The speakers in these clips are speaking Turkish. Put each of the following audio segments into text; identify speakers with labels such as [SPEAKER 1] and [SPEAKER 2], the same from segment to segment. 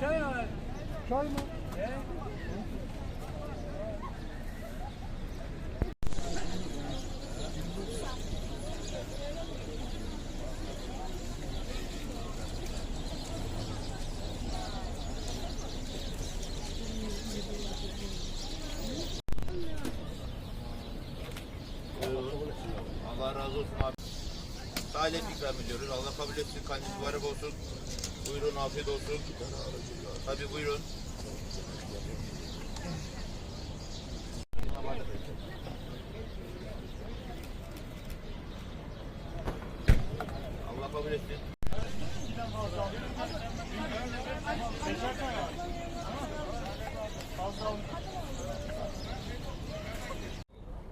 [SPEAKER 1] Çay mı?
[SPEAKER 2] Allah razı olsun abi. Salep ikram ediyoruz. Allah kabul etsin. Kandil mübarek olsun. Buyurun afiyet olsun. Tabi buyurun. Allah kabul etsin.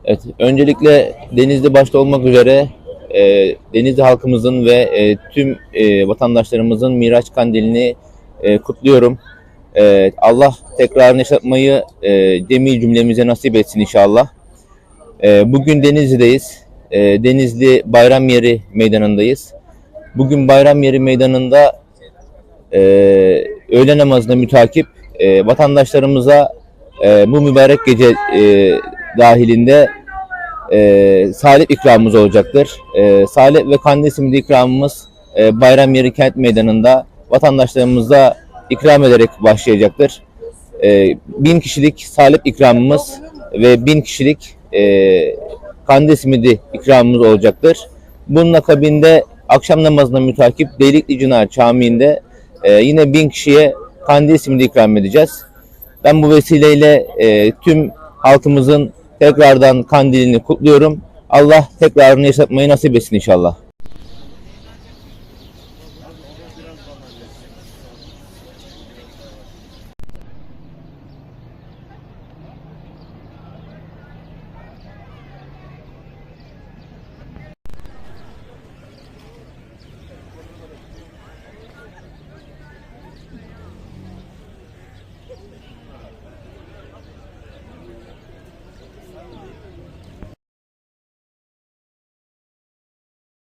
[SPEAKER 3] Evet, öncelikle Denizli başta olmak üzere e, Denizli halkımızın ve e, tüm e, vatandaşlarımızın Miraç Kandilini e, kutluyorum. E, Allah tekrarını yaşatmayı e, cemi cümlemize nasip etsin inşallah. E, bugün Denizli'deyiz. E, Denizli Bayram Yeri Meydanı'ndayız. Bugün Bayram Yeri Meydanı'nda e, öğle namazına mütakip e, vatandaşlarımıza e, bu mübarek gece e, dahilinde e, salep ikramımız olacaktır. E, salep ve kandil simidi ikramımız e, Bayram Yeri Kent Meydanı'nda vatandaşlarımıza ikram ederek başlayacaktır. E, bin kişilik salep ikramımız ve bin kişilik e, kandil simidi ikramımız olacaktır. Bunun akabinde akşam namazına mütakip Delikli Çınar Camii'nde e, yine bin kişiye kandil simidi ikram edeceğiz. Ben bu vesileyle e, tüm halkımızın Tekrardan kandilini kutluyorum. Allah tekrarını yaşatmayı nasip etsin inşallah.